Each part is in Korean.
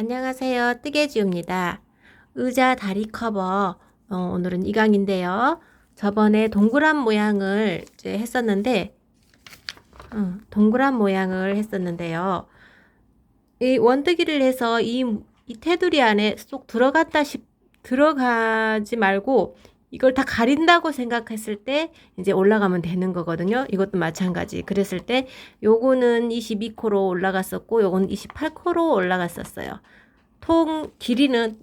안녕하세요. 뜨개지입니다. 의자 다리 커버. 어, 오늘은 이 강인데요. 저번에 동그란 모양을 이제 했었는데, 어, 동그란 모양을 했었는데요. 이 원뜨기를 해서 이, 이 테두리 안에 쏙 들어갔다 싶, 들어가지 말고 이걸 다 가린다고 생각했을 때 이제 올라가면 되는 거거든요. 이것도 마찬가지. 그랬을 때 요거는 22코로 올라갔었고 요거는 28코로 올라갔었어요. 통 길이는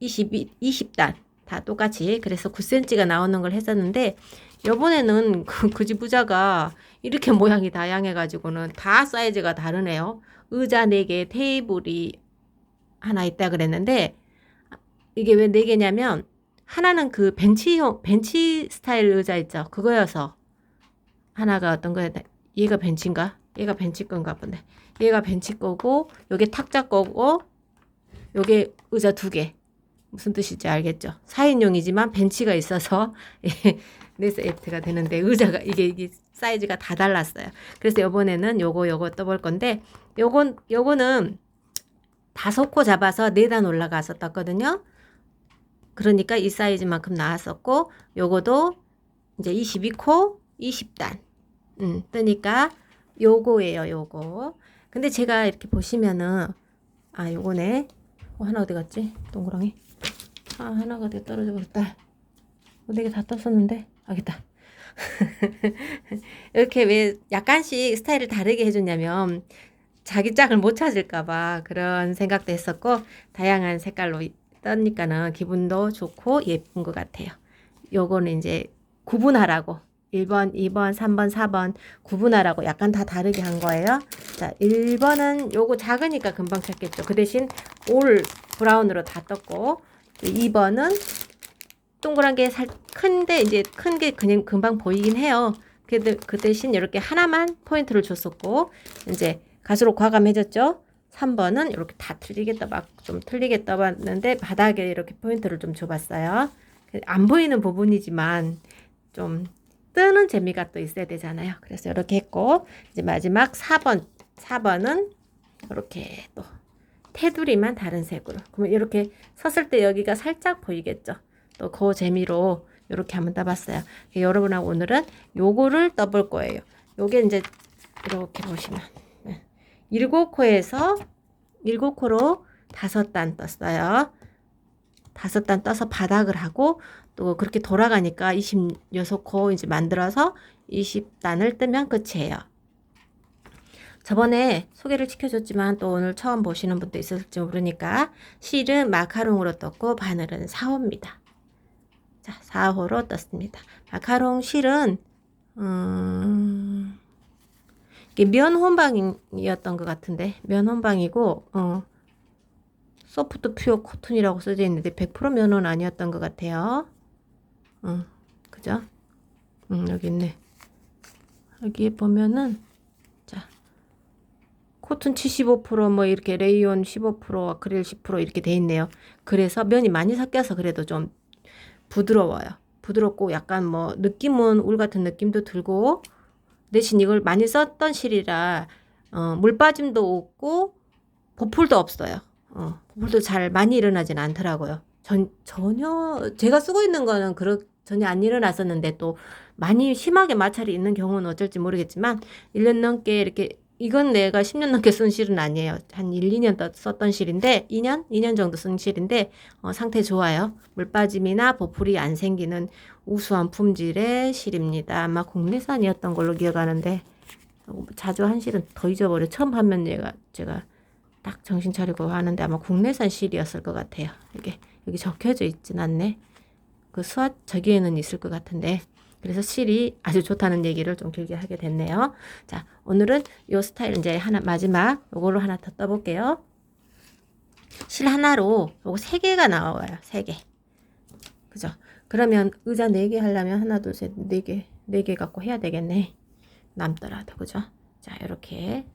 22, 20단 다 똑같이 그래서 9cm가 나오는 걸 했었는데 요번에는 그 그지 부자가 이렇게 모양이 다양해 가지고는 다 사이즈가 다르네요. 의자 4개, 테이블이 하나 있다 그랬는데 이게 왜 4개냐면 하나는 그 벤치형 벤치 스타일 의자 있죠. 그거여서 하나가 어떤 거야? 얘가 벤치인가? 얘가 벤치 건가 본데. 얘가 벤치 거고 요게 탁자 거고 요게 의자 두 개. 무슨 뜻인지 알겠죠? 4인용이지만 벤치가 있어서 네 세트가 되는데 의자가 이게 이게 사이즈가 다 달랐어요. 그래서 요번에는 요거 요거 떠볼 건데 요건 요거는 다섯 코 잡아서 네 단 올라가서 떴거든요. 그러니까 이 사이즈만큼 나왔었고 요거도 이제 22코 20단. 음, 뜨니까 요거예요 요거. 근데 제가 이렇게 보시면은 아 요거네. 어, 하나 어디 갔지? 동그랑이? 아 하나가 어디 떨어져 버렸다. 네개 다 떴었는데? 알겠다. 이렇게 왜 약간씩 스타일을 다르게 해줬냐면 자기 짝을 못 찾을까봐 그런 생각도 했었고 다양한 색깔로 떠니까는 기분도 좋고 예쁜 것 같아요. 요거는 이제 구분하라고 1번, 2번, 3번, 4번 구분하라고 약간 다 다르게 한 거예요. 자, 1번은 요거 작으니까 금방 찾겠죠. 그 대신 올 브라운으로 다 떴고 2번은 동그란 게 살 큰데 이제 큰 게 그냥 금방 보이긴 해요. 그, 그 대신 이렇게 하나만 포인트를 줬었고 이제 가수로 과감해졌죠. 3번은 이렇게 다 틀리게 떠막 좀 틀리게 떠봤는데 바닥에 이렇게 포인트를 좀 줘봤어요. 안 보이는 부분이지만 좀 뜨는 재미가 또 있어야 되잖아요. 그래서 이렇게 했고 이제 마지막 4번 4번은 이렇게 또 테두리만 다른 색으로 그러면 이렇게 섰을 때 여기가 살짝 보이겠죠. 또 그 재미로 이렇게 한번 떠봤어요. 여러분하고 오늘은 요거를 떠볼 거예요. 요게 이제 이렇게 보시면 일곱 코에서 일곱 코로 다섯 단 떴어요. 다섯 단 떠서 바닥을 하고 또 그렇게 돌아가니까 26코 이제 만들어서 20단을 뜨면 끝이에요. 저번에 소개를 시켜줬지만 또 오늘 처음 보시는 분도 있을지 모르니까 실은 마카롱으로 떴고 바늘은 4호입니다. 자, 4호로 떴습니다. 마카롱 실은 음... 이게 면 혼방이었던 것 같은데 면 혼방이고 어, 소프트 퓨어 코튼이라고 써져 있는데 100% 면은 아니었던 것 같아요. 어, 그죠? 음, 여기 있네. 여기에 보면은 자 코튼 75%뭐 이렇게 레이온 15% 아크릴 10% 이렇게 돼 있네요. 그래서 면이 많이 섞여서 그래도 좀 부드러워요. 부드럽고 약간 뭐 느낌은 울 같은 느낌도 들고 대신 이걸 많이 썼던 실이라 어, 물 빠짐도 없고 보풀도 없어요. 어, 보풀도 잘 많이 일어나진 않더라고요. 전, 전혀 제가 쓰고 있는 거는 그렇 전혀 안 일어났었는데 또 많이 심하게 마찰이 있는 경우는 어쩔지 모르겠지만 1년 넘게 이렇게 이건 내가 10년 넘게 쓴 실은 아니에요. 한 1, 2년 썼던 실인데 2년? 2년 정도 쓴 실인데 어, 상태 좋아요. 물 빠짐이나 보풀이 안 생기는 우수한 품질의 실입니다. 아마 국내산이었던 걸로 기억하는데 자주 한 실은 더 잊어버려. 처음 하면 얘가 제가 딱 정신 차리고 하는데 아마 국내산 실이었을 것 같아요. 이게 여기 적혀져 있진 않네. 그 수화 저기에는 있을 것 같은데 그래서 실이 아주 좋다는 얘기를 좀 길게 하게 됐네요. 자, 오늘은 요 스타일 이제 하나 마지막 요걸로 하나 더 떠볼게요. 실 하나로 요거 세 개가 나와요. 세 개. 그죠? 그러면 의자 네 개 하려면 하나, 둘, 셋, 네 개, 네 개 갖고 해야 되겠네. 남더라도 그죠? 자, 이렇게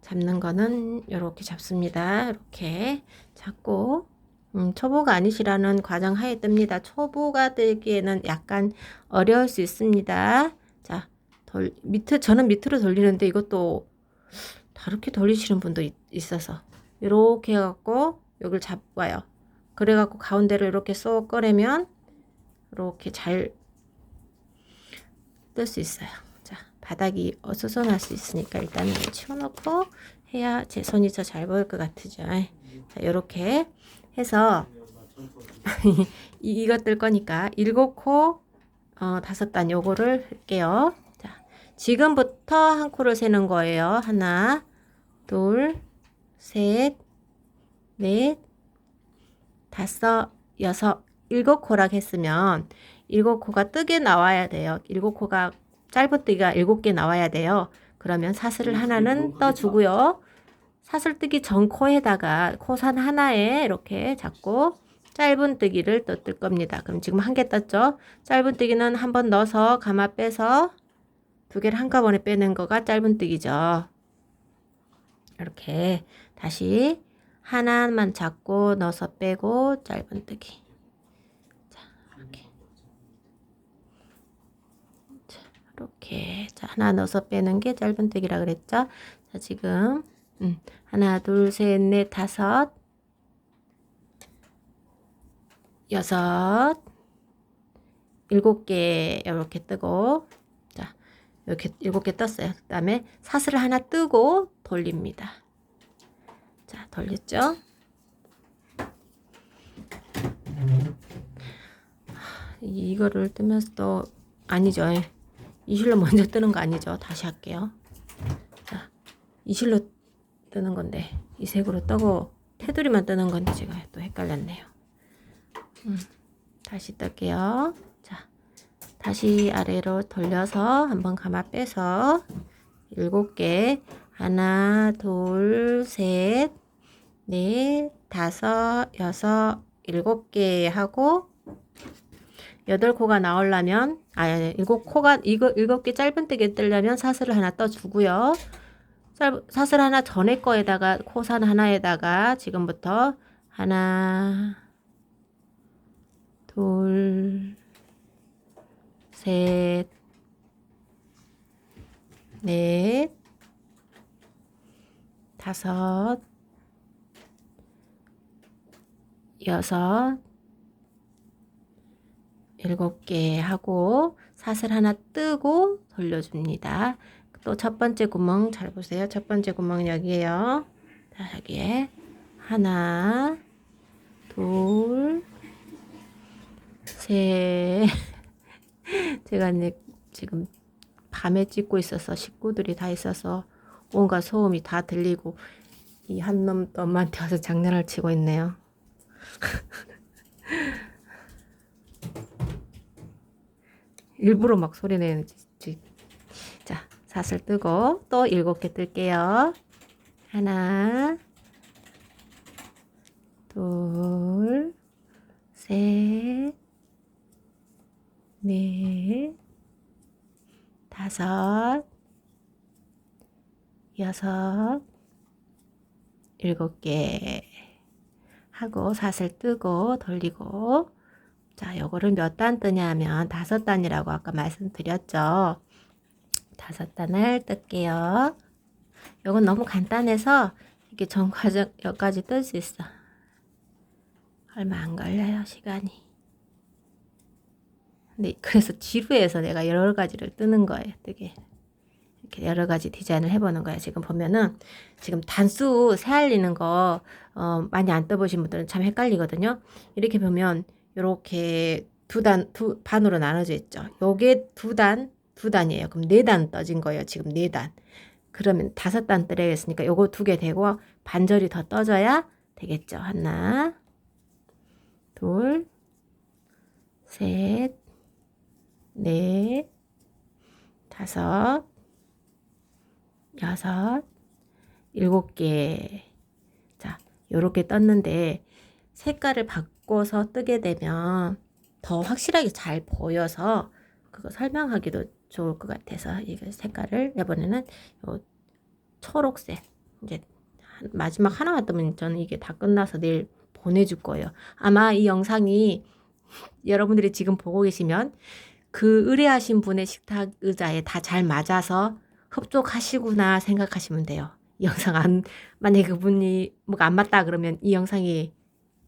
잡는 거는 이렇게 잡습니다. 이렇게 잡고 음, 초보가 아니시라는 과정 하에 뜹니다. 초보가 되기에는 약간 어려울 수 있습니다. 자, 돌, 밑에, 저는 밑으로 돌리는데 이것도 다르게 돌리시는 분도 있, 있어서 이렇게 해갖고 여기를 잡아요. 그래갖고 가운데를 이렇게 쏙 꺼내면 이렇게 잘 뜰 수 있어요. 자, 바닥이 어수선할 수 있으니까 일단은 치워놓고 해야 제 손이 더 잘 보일 것 같으죠. 자, 이렇게 해서 이, 이것 뜰 거니까 일곱 코 어, 다섯 단 요거를 할게요. 자, 지금부터 한 코를 세는 거예요. 하나, 둘, 셋, 넷, 다섯, 여섯, 일곱 코락 했으면 일곱 코가 뜨게 나와야 돼요. 일곱 코가 짧은뜨기가 일곱 개 나와야 돼요. 그러면 사슬을 하나는 떠주고요. 사슬 뜨기 전 코에다가 코산 하나에 이렇게 잡고 짧은뜨기를 또 뜰 겁니다. 그럼 지금 한개 떴죠? 짧은뜨기는 한 번 넣어서 가마 빼서 두 개를 한꺼번에 빼는 거가 짧은뜨기죠. 이렇게 다시 하나만 잡고 넣어서 빼고 짧은뜨기. 자, 이렇게. 자, 이렇게. 자, 하나 넣어서 빼는 게 짧은뜨기라 그랬죠? 자, 지금 음, 하나, 둘, 셋, 넷, 다섯, 여섯, 일곱 개 이렇게 뜨고 자 이렇게 일곱 개 떴어요. 그 다음에 사슬을 하나 뜨고 돌립니다. 자 돌렸죠? 이거를 뜨면서 또 아니죠. 이 실로 먼저 뜨는 거 아니죠. 다시 할게요. 자, 이 실로 뜨는 건데 이 색으로 뜨고 테두리만 뜨는 건데 제가 또 헷갈렸네요. 음, 다시 뜰게요. 자, 다시 아래로 돌려서 한번 가마 빼서 일곱 개 하나, 둘, 셋, 넷, 다섯, 여섯, 일곱 개 하고 여덟 코가 나오려면 아 일곱 코가 이거 일곱 개 짧은뜨기 뜨려면 사슬을 하나 떠주고요. 짧, 사슬 하나 전에 거에다가 코산 하나에다가 지금부터 하나 둘, 셋, 넷, 다섯, 여섯, 일곱 개 하고 사슬 하나 뜨고 돌려줍니다. 또 첫 번째 구멍 잘 보세요. 첫 번째 구멍 여기에요. 자, 여기에 하나, 둘, 셋. 제가 이제 지금 밤에 찍고 있어서 식구들이 다 있어서 온갖 소음이 다 들리고 이 한놈 엄마한테 와서 장난을 치고 있네요. 일부러 막 소리 내는 지 자, 사슬 뜨고 또 일곱 개 뜰게요. 하나, 둘, 셋, 넷, 다섯, 여섯, 일곱 개 하고 사슬 뜨고 돌리고 자, 요거를 몇 단 뜨냐 하면 다섯 단이라고 아까 말씀드렸죠. 다섯 단을 뜰게요. 요건 너무 간단해서 이게 전 과정 여기까지 뜰 수 있어. 얼마 안 걸려요, 시간이. 근데 그래서 지루해서 내가 여러 가지를 뜨는 거예요, 뜨게. 이렇게 여러 가지 디자인을 해보는 거예요. 지금 보면은 지금 단수 새알리는 거 어, 많이 안 떠보신 분들은 참 헷갈리거든요. 이렇게 보면 이렇게 두 단, 두 반으로 나눠져 있죠. 요게 두 단, 두 단이에요. 그럼 네 단 떠진 거예요. 지금 네 단. 그러면 다섯 단 뜨려겠으니까 요거 두 개 되고 반절이 더 떠져야 되겠죠. 하나, 둘, 셋, 넷, 다섯, 여섯, 일곱 개. 자, 요렇게 떴는데 색깔을 바꿔서 뜨게 되면 더 확실하게 잘 보여서 그거 설명하기도 좋을 것 같아서 이게 색깔을 이번에는 요 초록색 이제 마지막 하나만 뜨면 저는 이게 다 끝나서 내일 보내줄 거예요. 아마 이 영상이 여러분들이 지금 보고 계시면 그 의뢰하신 분의 식탁 의자에 다 잘 맞아서 흡족하시구나 생각하시면 돼요. 이 영상 안 만약에 그분이 뭐가 안 맞다 그러면 이 영상이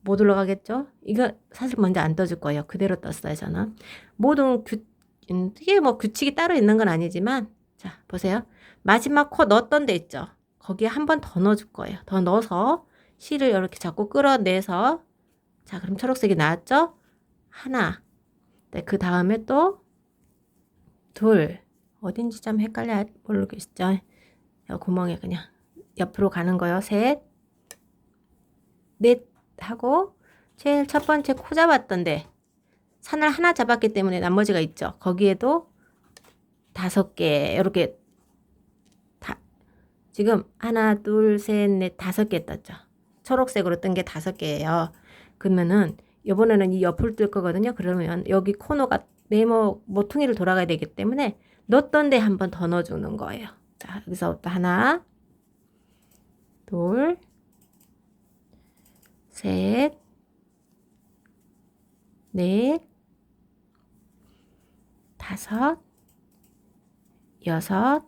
못 올라가겠죠? 이거 사실 먼저 안 떠줄 거예요. 그대로 떴어요, 저는. 모든 규, 음, 이게 뭐 규칙이 따로 있는 건 아니지만, 자, 보세요. 마지막 코 넣었던 데 있죠? 거기에 한 번 더 넣어줄 거예요. 더 넣어서 실을 이렇게 자꾸 끌어내서, 자, 그럼 초록색이 나왔죠? 하나. 네, 그 다음에 또, 둘. 어딘지 좀 헷갈려 모르겠죠? 요 구멍에 그냥 옆으로 가는 거요. 셋. 넷. 하고 제일 첫 번째 코 잡았던데 산을 하나 잡았기 때문에 나머지가 있죠. 거기에도 다섯 개 이렇게 다 지금 하나 둘 셋 넷 다섯 개 떴죠. 초록색으로 뜬 게 다섯 개예요. 그러면은 이번에는 이 옆을 뜰 거거든요. 그러면 여기 코너가 네모 모퉁이를 돌아가야 되기 때문에 넣었던 데 한 번 더 넣어주는 거예요. 자 여기서부터 하나 둘 셋, 넷, 다섯, 여섯,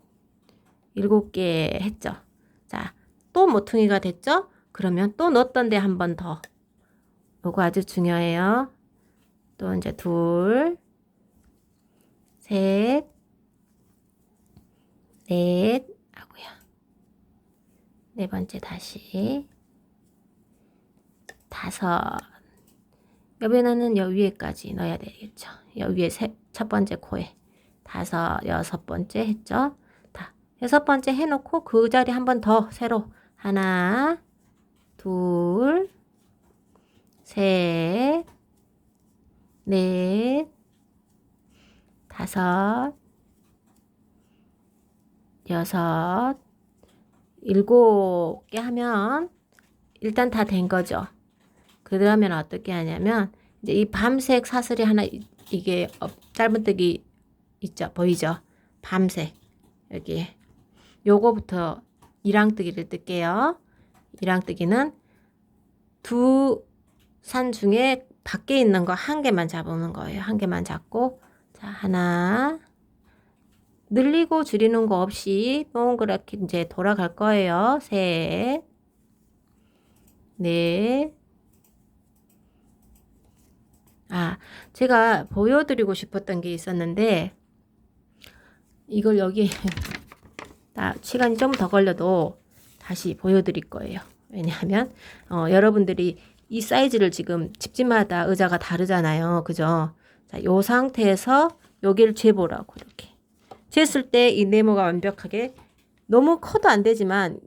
일곱 개 했죠. 자, 또 모퉁이가 됐죠? 그러면 또 넣었던 데 한 번 더. 요거 아주 중요해요. 또 이제 둘, 셋, 넷, 하고요. 네 번째 다시. 다섯. 여기는 여 위에까지 넣어야 되겠죠. 여 위에 세, 첫 번째 코에 다섯, 여섯 번째 했죠. 다 여섯 번째 해놓고 그 자리 한 번 더 새로 하나, 둘, 셋, 넷, 다섯, 여섯, 일곱 개 하면 일단 다 된 거죠. 그러면 어떻게 하냐면 이제 이 밤색 사슬이 하나 이- 이게 어, 짧은뜨기 있죠? 보이죠? 밤색 여기. 요거부터 이랑뜨기를 뜰게요. 이랑뜨기는 두 산 중에 밖에 있는 거 한 개만 잡으는 거예요. 한 개만 잡고. 자 하나. 늘리고 줄이는 거 없이 동그랗게 이제 돌아갈 거예요. 셋. 넷, 아, 제가 보여드리고 싶었던 게 있었는데, 이걸 여기, 나 시간이 좀 더 걸려도 다시 보여드릴 거예요. 왜냐하면, 어, 여러분들이 이 사이즈를 지금 집집마다 의자가 다르잖아요. 그죠? 자, 요 상태에서 여기를 재보라고, 이렇게. 쟀을 때 이 네모가 완벽하게, 너무 커도 안 되지만,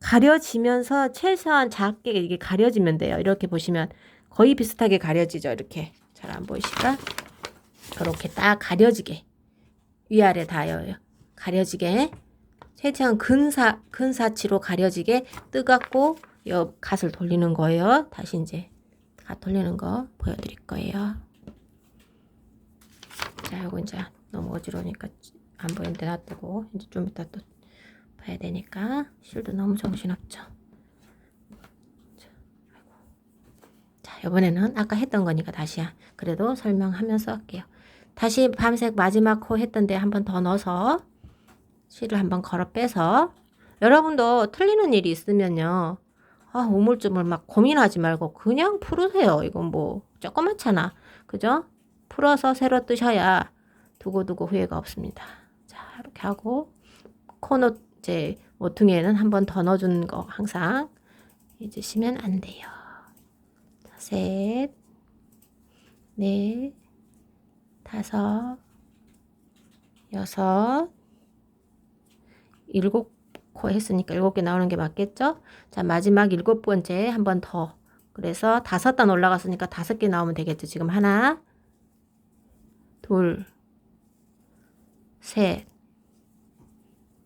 가려지면서 최소한 작게 이게 가려지면 돼요. 이렇게 보시면 거의 비슷하게 가려지죠. 이렇게 잘 안 보이실까? 그렇게 딱 가려지게 위아래 다요. 가려지게 최대한 근사 근사치로 가려지게 뜨겁고 옆 갓을 돌리는 거예요. 다시 이제 갓 돌리는 거 보여드릴 거예요. 자, 요거 이제 너무 어지러우니까 안 보이는데 놔두고 이제 좀 이따 또 봐야 되니까 실도 너무 정신없죠. 자, 이번에는 아까 했던 거니까 다시 그래도 설명하면서 할게요. 다시 밤색 마지막 코 했던 데 한 번 더 넣어서 실을 한번 걸어 빼서 여러분도 틀리는 일이 있으면요. 아, 우물쭈물 막 고민하지 말고 그냥 풀으세요. 이건 뭐 조그맣잖아. 그죠? 풀어서 새로 뜨셔야 두고두고 후회가 없습니다. 자, 이렇게 하고 코너 이제 모퉁이에는 한 번 더 넣어주는 거 항상 잊으시면 안 돼요. 자, 셋, 넷, 다섯, 여섯, 일곱 코 했으니까 일곱 개 나오는 게 맞겠죠? 자, 마지막 일곱 번째 한 번 더. 그래서 다섯 단 올라갔으니까 다섯 개 나오면 되겠죠. 지금 하나, 둘, 셋,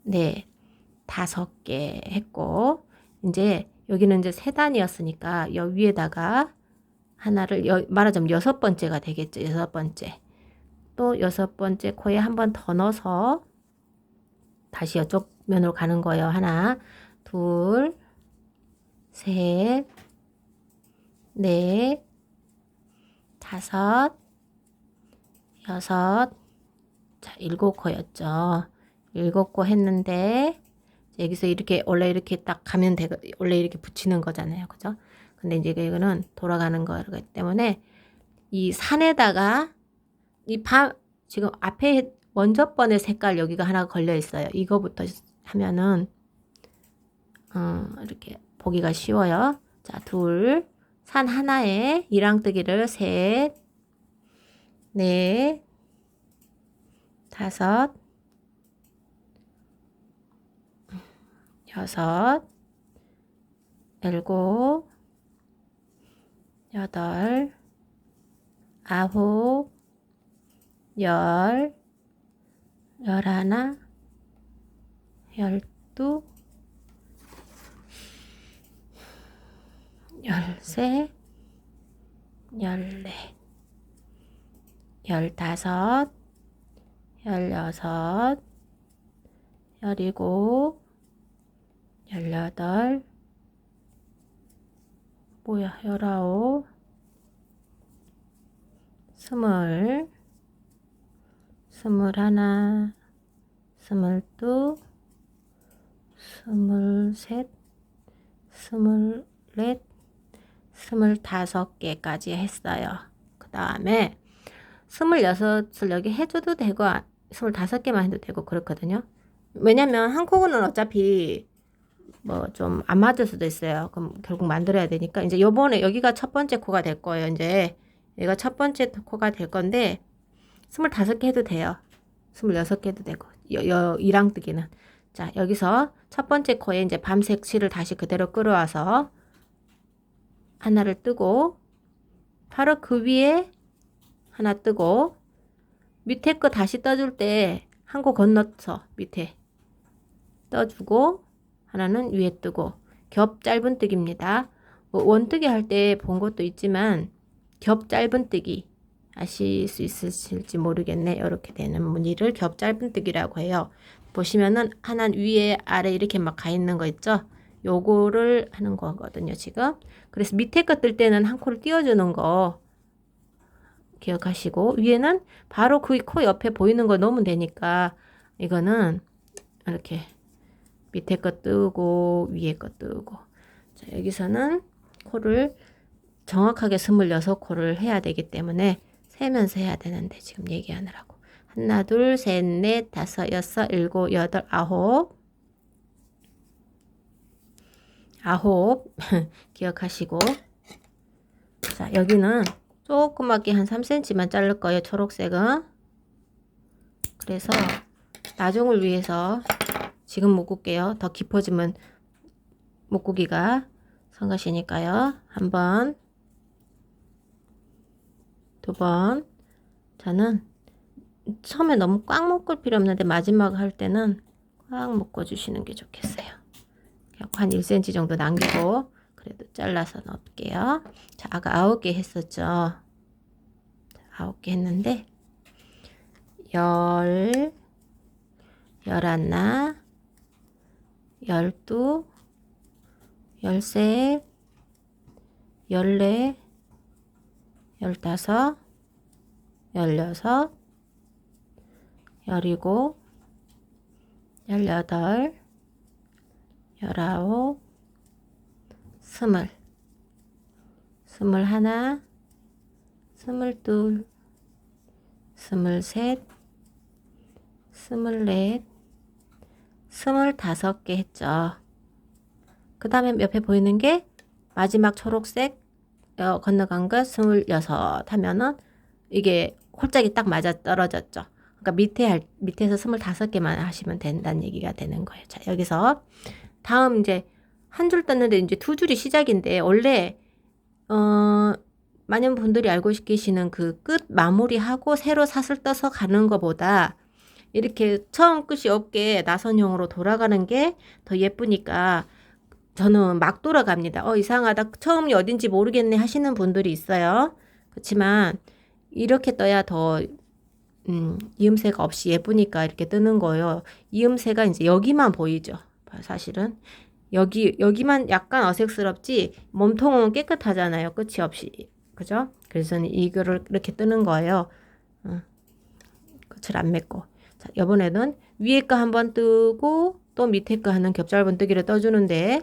넷, 다섯 개 했고, 이제 여기는 이제 세 단이었으니까 여 위에다가 하나를 여, 말하자면 여섯 번째가 되겠죠. 여섯 번째. 또 여섯 번째 코에 한 번 더 넣어서 다시 이쪽 면으로 가는 거예요. 하나, 둘, 셋, 넷, 다섯, 여섯, 자, 일곱 코였죠. 일곱 코 했는데, 여기서 이렇게 원래 이렇게 딱 가면 되고 원래 이렇게 붙이는 거잖아요. 그죠? 근데 이제 이거는 돌아가는 거기 때문에 이 산에다가 이 밤 지금 앞에 먼저 번의 색깔 여기가 하나 걸려 있어요. 이거부터 하면은 어, 이렇게 보기가 쉬워요. 자, 둘, 산 하나에 이랑뜨기를 셋, 넷, 다섯, 여섯, 일곱, 여덟, 아홉, 열, 열하나, 열두, 열세, 열넷, 열다섯, 열여섯, 열일곱, 열여덟, 뭐야, 열아홉, 스물, 스물하나, 스물두, 스물셋, 스물넷, 스물다섯 개까지 했어요. 그 다음에 스물여섯을 여기 해줘도 되고 아, 스물다섯 개만 해도 되고 그렇거든요. 왜냐면 한국어는 어차피 뭐 좀 안 맞을 수도 있어요. 그럼 결국 만들어야 되니까 이제 요번에 여기가 첫 번째 코가 될 거예요. 이제 얘가 첫 번째 코가 될 건데 스물다섯 개 해도 돼요. 스물여섯 개 해도 되고 여, 여 이랑 뜨기는 자 여기서 첫 번째 코에 이제 밤색 실을 다시 그대로 끌어와서 하나를 뜨고 바로 그 위에 하나 뜨고 밑에 거 다시 떠줄 때 한 코 건너서 밑에 떠주고 하나는 위에 뜨고 겹 짧은 뜨기입니다. 뭐 원뜨기 할 때 본 것도 있지만 겹 짧은 뜨기 아실 수 있으실지 모르겠네. 이렇게 되는 무늬를 겹 짧은 뜨기라고 해요. 보시면은 하나 위에 아래 이렇게 막 가 있는 거 있죠? 요거를 하는 거거든요, 지금. 그래서 밑에 거 뜰 때는 한 코를 띄워주는 거 기억하시고 위에는 바로 그 코 옆에 보이는 거 넣으면 되니까 이거는 이렇게 밑에 거 뜨고 위에 거 뜨고. 자, 여기서는 코를 정확하게 26코를 해야 되기 때문에 세면서 해야 되는데 지금 얘기하느라고. 하나 둘 셋 넷 다섯 여섯 일곱 여덟 아홉. 아홉. 기억하시고. 자 여기는 조그맣게 한 3cm만 자를 거예요 초록색은. 그래서 나중을 위해서 지금 묶을게요 더 깊어지면 묶기가 성가시니까요 한 번 두 번 저는 처음에 너무 꽉 묶을 필요 없는데 마지막 할 때는 꽉 묶어 주시는 게 좋겠어요 한 1cm 정도 남기고 그래도 잘라서 넣을게요. 자, 아까 9개 했었죠. 9개 했는데 열, 열하나, 열두, 열셋, 열네, 열다섯, 열여섯, 열일곱, 열여덟, 열아홉, 스물, 스물하나, 스물둘, 스물셋, 스물넷, 스물다섯 개 했죠. 그 다음에 옆에 보이는 게 마지막 초록색 어, 건너간 거 스물여섯 하면은 이게 홀짝이 딱 맞아 떨어졌죠. 그러니까 밑에 할, 밑에서 스물다섯 개만 하시면 된다는 얘기가 되는 거예요. 자, 여기서 다음 이제 한 줄 떴는데 이제 두 줄이 시작인데 원래 어 많은 분들이 알고 계시는 그 끝 마무리하고 새로 사슬 떠서 가는 것보다 이렇게 처음 끝이 없게 나선형으로 돌아가는 게 더 예쁘니까 저는 막 돌아갑니다. 어 이상하다. 처음이 어딘지 모르겠네 하시는 분들이 있어요. 그렇지만 이렇게 떠야 더 음, 이음새가 없이 예쁘니까 이렇게 뜨는 거예요. 이음새가 이제 여기만 보이죠. 사실은 여기 여기만 약간 어색스럽지 몸통은 깨끗하잖아요. 끝이 없이 그죠? 그래서 이거를 이렇게 뜨는 거예요. 어, 끝을 안 맺고 자 이번에는 위에 거 한 번 뜨고 또 밑에 거 하는 겹짧은뜨기를 떠주는데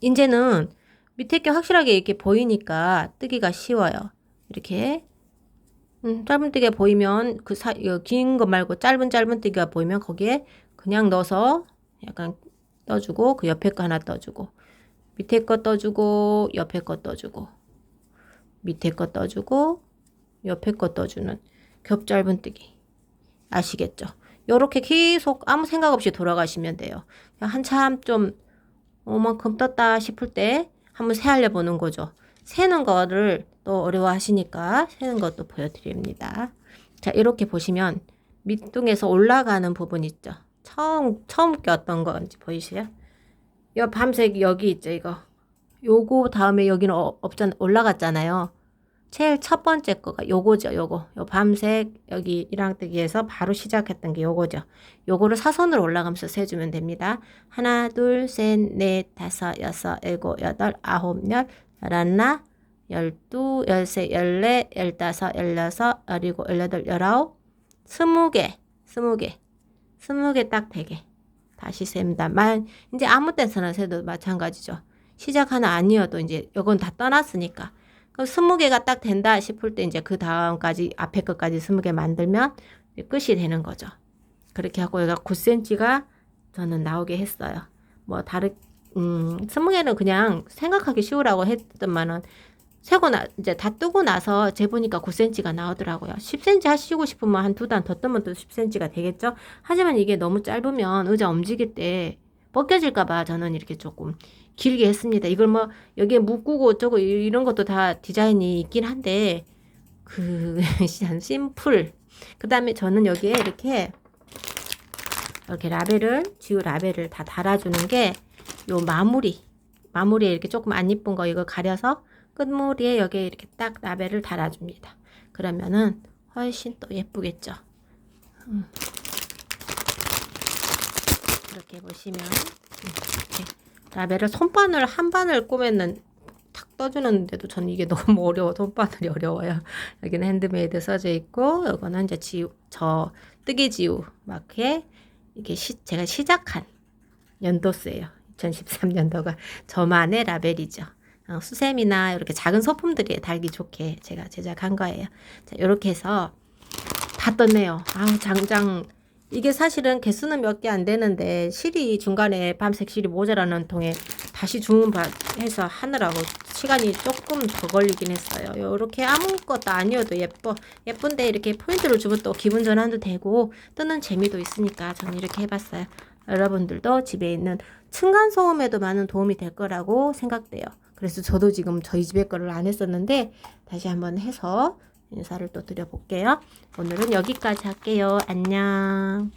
이제는 밑에 게 확실하게 이렇게 보이니까 뜨기가 쉬워요. 이렇게 음, 짧은 뜨기가 보이면 그 사, 긴 거 말고 짧은 짧은 뜨기가 보이면 거기에 그냥 넣어서 약간 떠주고 그 옆에 거 하나 떠주고 밑에 거 떠주고 옆에 거 떠주고 밑에 거 떠주고 옆에 거 떠주는 겹 짧은 뜨기 아시겠죠? 요렇게 계속 아무 생각 없이 돌아가시면 돼요. 한참 좀 어만큼 떴다 싶을 때 한번 세알려 보는 거죠. 세는 거를 또 어려워하시니까 세는 것도 보여드립니다. 자 이렇게 보시면 밑둥에서 올라가는 부분 있죠. 처음 처음 꼈던 건지 보이세요? 이 밤색 여기 있죠 이거. 요거 다음에 여기는 어, 없잖 올라갔잖아요. 제일 첫 번째 거가 요거죠 요거. 요 밤색 여기 이랑뜨기에서 바로 시작했던 게 요거죠. 요거를 사선으로 올라가면서 세주면 됩니다. 하나 둘 셋 넷 다섯 여섯 일곱 여덟 아홉 열 열하나 열두 열세 열네 열다섯 열여섯 열일곱 열여덟 열아홉 스무 개 스무 개 스무 개딱 되게 다시 셉니다. 만 이제 아무 때서나 세도 마찬가지죠. 시작 하나 아니어도 이제 요건 다 떠났으니까 그럼 스무 개가 딱 된다 싶을 때 이제 그 다음까지 앞에 것까지 스무 개 만들면 이제 끝이 되는 거죠. 그렇게 하고 여기가 9cm가 저는 나오게 했어요. 뭐 다른 음 스무 개는 그냥 생각하기 쉬우라고 했더만은 세고 나 이제 다 뜨고 나서 재보니까 9cm가 나오더라고요. 10cm 하시고 싶으면 한 두 단 더 뜨면 또 10cm가 되겠죠. 하지만 이게 너무 짧으면 의자 움직일 때 벗겨질까봐 저는 이렇게 조금 길게 했습니다. 이걸 뭐 여기에 묶고 어쩌고 이런 것도 다 디자인이 있긴 한데 그 심플. 그 다음에 저는 여기에 이렇게 이렇게 라벨을 지우 라벨을 다 달아주는 게 요 마무리 마무리에 이렇게 조금 안 이쁜 거 이거 가려서 끝머리에 여기에 이렇게 딱 라벨을 달아줍니다. 그러면은 훨씬 또 예쁘겠죠. 음. 이렇게 보시면 이렇게 라벨을 손바늘 한 바늘 꼬매는 탁 떠주는데도 저는 이게 너무 어려워 손바늘이 어려워요. 여기는 핸드메이드 써져 있고 이거는 이제 지우 저 뜨개 지우 마크에 이게 시, 제가 시작한 연도수예요. 2013년도가 저만의 라벨이죠. 어, 수세미나 이렇게 작은 소품들이 달기 좋게 제가 제작한 거예요. 자, 이렇게 해서 다 떴네요. 아우 장장 이게 사실은 개수는 몇 개 안 되는데 실이 중간에 밤색 실이 모자라는 통에 다시 주문해서 하느라고 시간이 조금 더 걸리긴 했어요. 이렇게 아무것도 아니어도 예뻐 예쁜데 이렇게 포인트를 주면 또 기분 전환도 되고 뜨는 재미도 있으니까 저는 이렇게 해봤어요. 여러분들도 집에 있는 층간 소음에도 많은 도움이 될 거라고 생각돼요. 그래서 저도 지금 저희 집에 거를 안 했었는데 다시 한번 해서 인사를 또 드려볼게요. 오늘은 여기까지 할게요. 안녕.